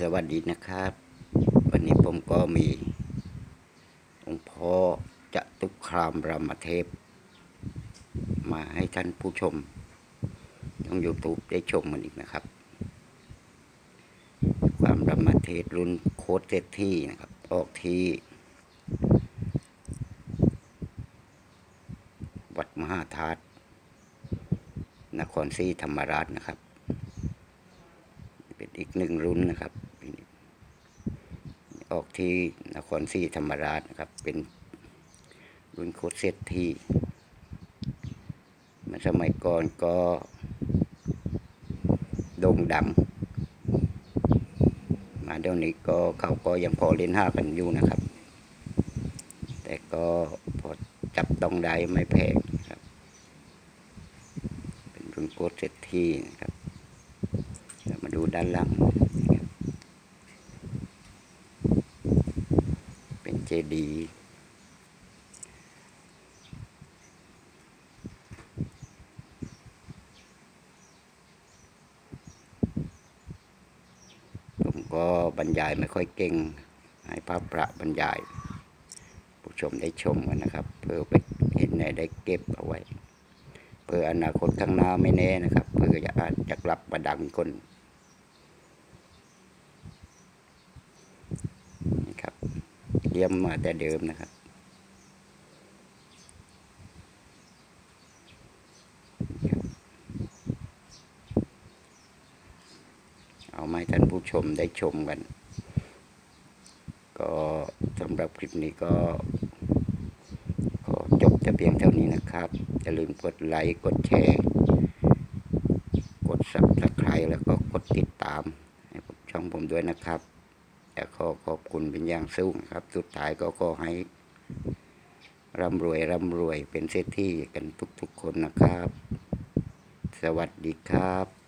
สวัสดีนะครับ วันนี้ผมก็มีองค์พ่อจะตุครามรามเทพ มาให้ท่านผู้ชมต้อง YouTube ได้ชมมันอีกนะครับ ความรามเทพรุ่นโคตรเศรษฐีนะครับ ออกที่วัดมหาธาตุนครศรีธรรมราชนะครับ อีกหนึ่งรุ่นนะครับ ออกที่นครศรีธรรมราชนะครับ เป็นรุ่นโคตรเศรษฐีมันสมัยก่อนก็โด่งดังมาเดี๋ยวนี้ก็เขาก็ยังพอเล่นห้ากันอยู่นะครับ แต่ก็พอจับต้องได้ไม่แพงครับ เป็นรุ่นโคตรเศรษฐีนะครับ ดูด้านล่างเป็นเจดีย์ผมก็บรรยายไม่ค่อยเก่ง ให้พระประบรรยาย ผู้ชมได้ชมกันนะครับ เพื่อไปเห็นในได้เก็บเอาไว้เพื่ออนาคตข้างหน้าไม่แน่นะครับ เพื่อจะอาจจะกลับมาดังคนครับ เยี่ยมมาแต่เดิมนะครับ เอามาให้ท่านผู้ชมได้ชมกัน ก็สำหรับคลิปนี้ก็ขอจบแต่เพียงเท่านี้นะครับ อย่าลืมกดไลค์กดแชร์กด subscribe แล้วก็กดติดตามให้ผมช่องผมด้วยนะครับ แต่ขอขอบคุณเป็นอย่างสูงครับ สุดท้ายก็ขอให้ร่ำรวยร่ำรวยเป็นเศรษฐีกันทุกๆคนนะครับ สวัสดีครับ